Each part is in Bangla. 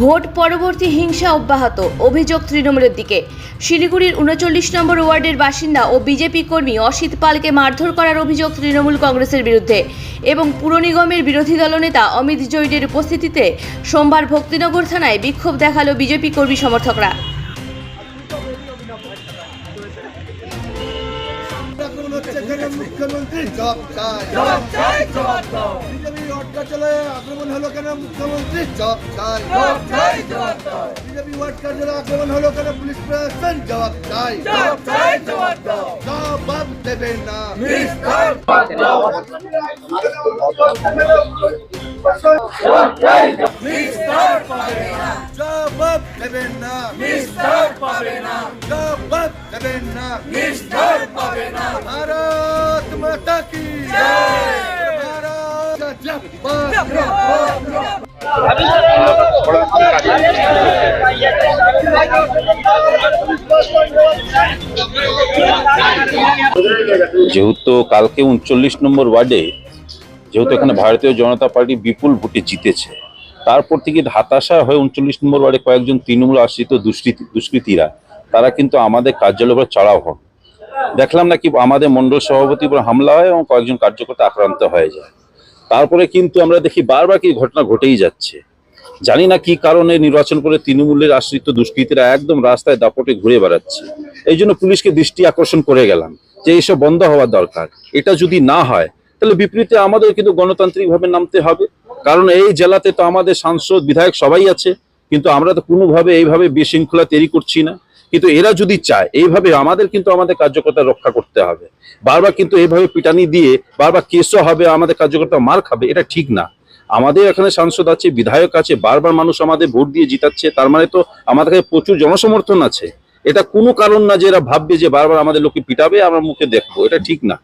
ভোট পরবর্তী হিংসা অব্যাহত, অভিযোগ তৃণমূলের দিকে। শিলিগুড়ির উনচল্লিশ নম্বর ওয়ার্ডের বাসিন্দা ও বিজেপি কর্মী অসিত পালকে মারধর করার অভিযোগ তৃণমূল কংগ্রেসের বিরুদ্ধে এবং পুর নিগমের বিরোধী দলনেতা অমিত জৈনের উপস্থিতিতে সোমবার ভক্তিনগর থানায় বিক্ষোভ দেখাল বিজেপি কর্মী সমর্থকরা। এখানে মুখ্যমন্ত্রী জব চাই জব চাই জব দাও। বিজেপি আক্রমণ হলো কেন? মুখ্যমন্ত্রী জব চাই জব চাই জব দাও। বিজেপি ওয়ার্ড আক্রমণ হলো কেন? পুলিশ প্রশাসন জবাব চাই জব চাই জবাব দাও। জবাব দেবে না। জবাব দেবেন না। মিস্টার জবাব দেবেন না। মিস্টার পাবে না। ভারত মাতা কি জয়। ভারত জবাব যেহেতু কালকে উনচল্লিশ নম্বর ওয়ার্ডে যেহেতু এখানে ভারতীয় জনতা পার্টি বিপুল ভোটে জিতেছে তারপর থেকে হাতাশা হয়ে উনচল্লিশ নম্বর ওয়ার্ডে কয়েকজন তৃণমূল আশ্রিত দুষ্কৃতী দুষ্কৃতীরা তারা কিন্তু আমাদের কার্যালয় উপর চড়াও হন। দেখলাম নাকি আমাদের মন্ডল সভাপতির উপর হামলা হয় এবং কয়েকজন কার্যকর্তা আক্রান্ত হয়ে যায়। তারপরে কিন্তু আমরা দেখি বারবার কি ঘটনা ঘটেই যাচ্ছে। জানি না কি কারণে নির্বাচন করে তৃণমূলের আশ্রিত দুষ্কৃতীরা একদম রাস্তায় দাপটে ঘুরে বেড়াচ্ছে। এই জন্য পুলিশকে দৃষ্টি আকর্ষণ করে গেলাম যে এইসব বন্ধ হওয়ার দরকার। এটা যদি না হয়, তাহলে বিপরীতে আমাদের কিন্তু গণতান্ত্রিকভাবে নামতে হবে। কারণ এই জেলাতে তো আমাদের সাংসদ, বিধায়ক সবাই আছে। কিন্তু আমরা তো কোনোভাবে এইভাবে বিশৃঙ্খলা তৈরি করছি না। কিন্তু এরা যদি চায় এইভাবে আমাদের কিন্তু আমাদের কার্যকর্তা রক্ষা করতে হবে। বারবার কিন্তু এইভাবে পিটানি দিয়ে বারবার কেসও হবে আমাদের কার্যকর্তা মার খাবে এটা ঠিক না। আমাদের এখানে সাংসদ আছে বিধায়ক আছে বারবার মানুষ আমাদের ভোট দিয়ে জিতাচ্ছে তার মানে তো আমাদের কাছে প্রচুর জনসমর্থন আছে। এটা কোনো কারণ না যে এরা ভাববে যে বারবার আমাদের লোককে পিটাবে আমরা মুখে দেখব এটা ঠিক না।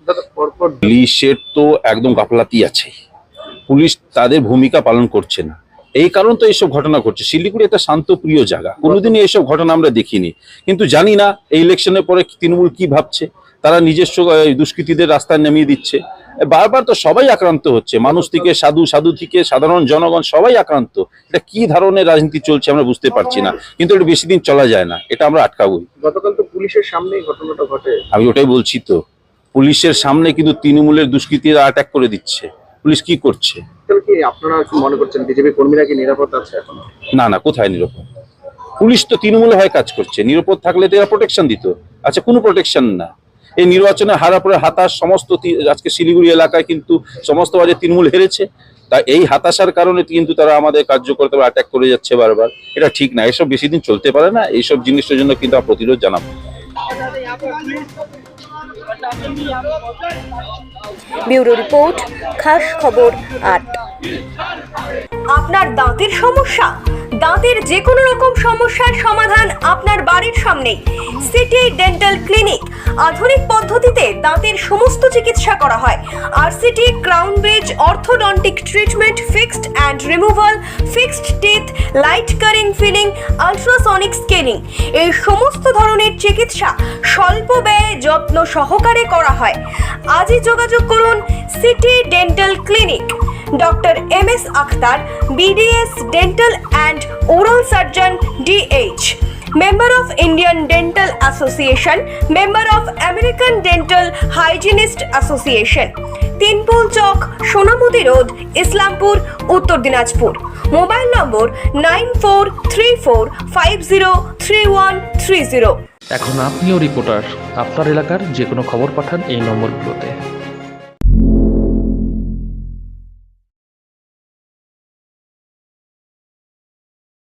পুলিশের তো একদম গাফলাতি আছে। পুলিশ তাদের ভূমিকা পালন করছে না। এই কারণ তো এইসব ঘটনা ঘটছে। শিলিগুড়ি একটা শান্তপ্রিয় জায়গা। কোনোদিনই এইসব ঘটনা আমরা দেখিনি। কিন্তু জানি না এই ইলেকশনের পরে তৃণমূল কি ভাবছে। তারা নিজস্ব দুষ্কৃতীদের রাস্তায় নামিয়ে দিচ্ছে। বারবার তো সবাই আক্রান্ত হচ্ছে। মানুষ থেকে সাধু সাধু থেকে সাধারণ জনগণ সবাই আক্রান্ত। এটা কি ধরনের রাজনীতি চলছে আমরা বুঝতে পারছি না। কিন্তু এটা বেশি দিন চলা যায় না। এটা আমরা আটকাবই। গতকাল তো পুলিশের সামনেই ঘটনাটা ঘটে। আমি ওটাই বলছি তো। পুলিশের সামনে কিন্তু তৃণমূলের দুষ্কৃতীরা অ্যাটাক করে দিচ্ছে। পুলিশ কি করছে? আপনারা মনে করছেন বিজেপি কর্মীরা কি নিরাপদ আছে না না কোথায় নিরাপদ? পুলিশ তো তৃণমূল হয়ে কাজ করছে। নিরাপদ থাকলে তো এরা প্রোটেকশন দিত। আচ্ছা কোনো প্রোটেকশন না। এই নির্বাচনে হারা পরে হাতাশ সমস্ত আজকে শিলিগুড়ি এলাকায় কিন্তু সমস্ত বাজে তৃণমূল হেরেছে। তা এই হাতাশার কারণে কিন্তু তারা আমাদের কার্যকর্তা অ্যাটাক করে যাচ্ছে বারবার। এটা ঠিক না এসব বেশি দিন চলতে পারে না। এইসব জিনিসের জন্য কিন্তু আমরা প্রতিরোধ জানাব। ব্যুরো রিপোর্ট খাস খবর আট। আপনার দাঁতের সমস্যা? দাঁতের যে কোনো রকম সমস্যার সমাধান বাড়ির সামনেই সিটি ডেন্টাল ক্লিনিক। আধুনিক পদ্ধতিতে দাঁতের সমস্ত চিকিৎসা করা হয়। আর city crown bridge orthodontic treatment, fixed and removal, fixed teeth, light curing filling, ultrasonic scanning এই সমস্ত ধরনের চিকিৎসা স্বল্প ব্যয়ে যত্ন সহকারে করা হয়। আজই যোগাযোগ করুন city dental clinic. Doctor M S Akhtar B D S dental and oral surgeon D H member of Indian dental association member of American dental hygienist association Tinpul Chak Sonamati road Islampur Uttar Dinajpur mobile number nine four three four five zero three one three zero এখন আপনিও রিপোর্টার আপনার এলাকার যে কোনো খবর পাঠান এই নম্বরগুলোতে।